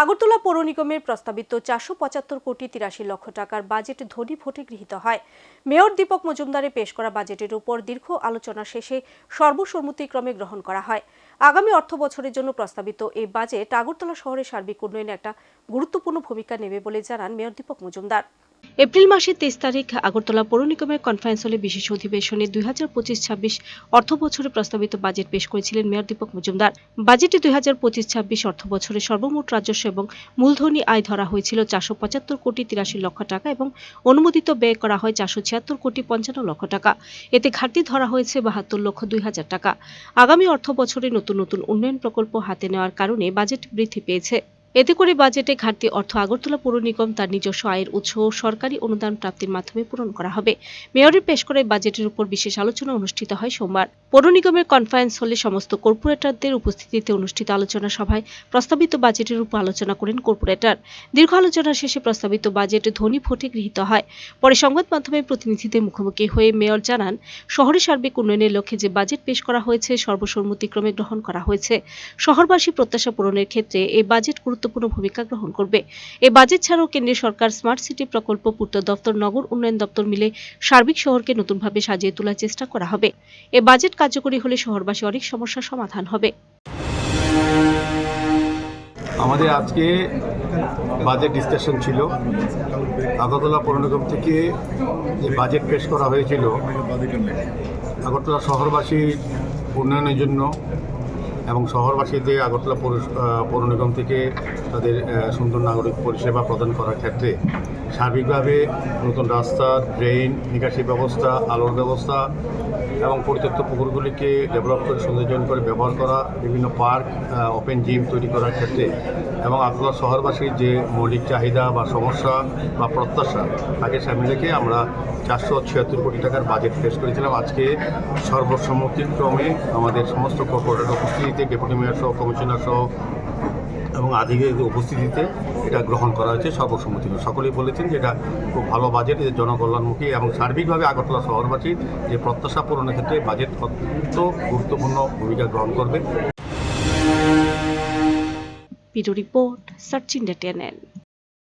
আগরতলা পৌর নিগমের প্রস্তাবিত চারশো পঁচাত্তর কোটি তিরাশি লক্ষ টাকার বাজেট ধনী ভোটে গৃহীত হয়। মেয়র দীপক মজুমদারে পেশ করা বাজেটের উপর দীর্ঘ আলোচনা শেষে সর্বসম্মতিক্রমে গ্রহণ করা হয়। আগামী অর্থ বছরের জন্য প্রস্তাবিত এই বাজেট আগরতলা শহরের সার্বিক উন্নয়নে একটা গুরুত্বপূর্ণ ভূমিকা নেবে বলে জানান মেয়র দীপক মজুমদার। এপ্রিল মাসের তেইশ তারিখ আগরতলা পৌর নিগমের কনফারেন্স হলে বিশেষ অধিবেশনে দুই হাজার পঁচিশ ছাব্বিশ অর্থ বছরে প্রস্তাবিত বাজেট পেশ করেছিলেন মেয়র দীপক মজুমদার। বাজেটে দুই হাজার পঁচিশ ছাব্বিশ অর্থ বছরে সর্বমোট রাজস্ব এবং মূলধনী আয় ধরা হয়েছিল চারশো পঁচাত্তর কোটি তিরাশি লক্ষ টাকা এবং অনুমোদিত ব্যয় করা হয় চারশো ছিয়াত্তর কোটি পঞ্চান্ন লক্ষ টাকা। এতে ঘাটতি ধরা হয়েছে বাহাত্তর লক্ষ দুই হাজার টাকা। আগামী অর্থ বছরে নতুন নতুন উন্নয়ন প্রকল্প হাতে নেওয়ার কারণে বাজেট বৃদ্ধি পেয়েছে। এতে করে বাজেটে ঘাটতি অর্থ আগরতলা পৌর নিগম তার নিজস্ব আয়ের উৎস ও সরকারি অনুদান প্রাপ্তির মাধ্যমে পূরণ করা হবে। মেয়রের পেশ করে বাজেটের উপর বিশেষ আলোচনা অনুষ্ঠিত হয় সোমবার। পৌর নিগমের কনফারেন্স হলে সমস্ত কর্পোরেটরদের উপস্থিতিতে অনুষ্ঠিত আলোচনা সভায় প্রস্তাবিত বাজেটের উপর আলোচনা করেন কর্পোরেটর। দীর্ঘ আলোচনা শেষে প্রস্তাবিত বাজেট ধনী ভোটে গৃহীত হয়। পরে সংবাদ মাধ্যমের প্রতিনিধিদের মুখোমুখি হয়ে মেয়র জানান শহরের সার্বিক উন্নয়নের লক্ষ্যে যে বাজেট পেশ করা হয়েছে সর্বসম্মতিক্রমে গ্রহণ করা হয়েছে। শহরবাসী প্রত্যাশা পূরণের ক্ষেত্রে এই বাজেট গুরুত্বপূর্ণ ভূমিকা গ্রহণ করবে। এ বাজেট ছাড়াও কেন্দ্রীয় সরকার স্মার্ট সিটি প্রকল্প, পূর্ত দপ্তর, নগর উন্নয়ন দপ্তর মিলে সার্বিক শহরকে নতুনভাবে সাজিয়ে তোলার চেষ্টা করা হবে। এ বাজেট কার্যকরী হলে শহরবাসী অনেক সমস্যার সমাধান হবে। আমাদের আজকে বাজেট ডিসকাশন ছিল। আগরতলা পৌর নিগম থেকে যে বাজেট পেশ করা হয়েছিল, আগরতলা শহরবাসীর উন্নয়নের জন্য এবং শহরবাসীদের আগরতলা পৌর পৌর নিগম থেকে তাদের সুন্দর নাগরিক পরিষেবা প্রদান করার ক্ষেত্রে সার্বিকভাবে নতুন রাস্তা, ড্রেন, নিকাশি ব্যবস্থা, আলোর ব্যবস্থা এবং পরিত্যক্ত পুকুরগুলিকে ডেভেলপ করে সৌন্দর্যায়ন করে, ব্যবহার করা, বিভিন্ন পার্ক ওপেন জিম তৈরি করার ক্ষেত্রে এবং আগরতলা শহরবাসীর যে মৌলিক চাহিদা বা সমস্যা বা প্রত্যাশা, তাকে সামনে রেখে আমরা চারশো ছিয়াত্তর কোটি টাকার বাজেট পেশ করেছিলাম। আজকে সর্বসম্মতিক্রমে আমাদের সমস্ত কর্পোরেটর উপস্থিতিতে ডেপুটি মেয়র সহ কমিশনার সহ এবং আধিকারিকদের উপস্থিতিতে এটা গ্রহণ করা হয়েছে সর্বসম্মতি সকলেই বলেছেন যে এটা খুব ভালো বাজেট জনকল্যাণমুখী এবং সার্বিকভাবে আগরতলা শহরবাসী যে প্রত্যাশা পূরণের ক্ষেত্রে বাজেট অত্যন্ত গুরুত্বপূর্ণ ভূমিকা গ্রহণ করবে। Report search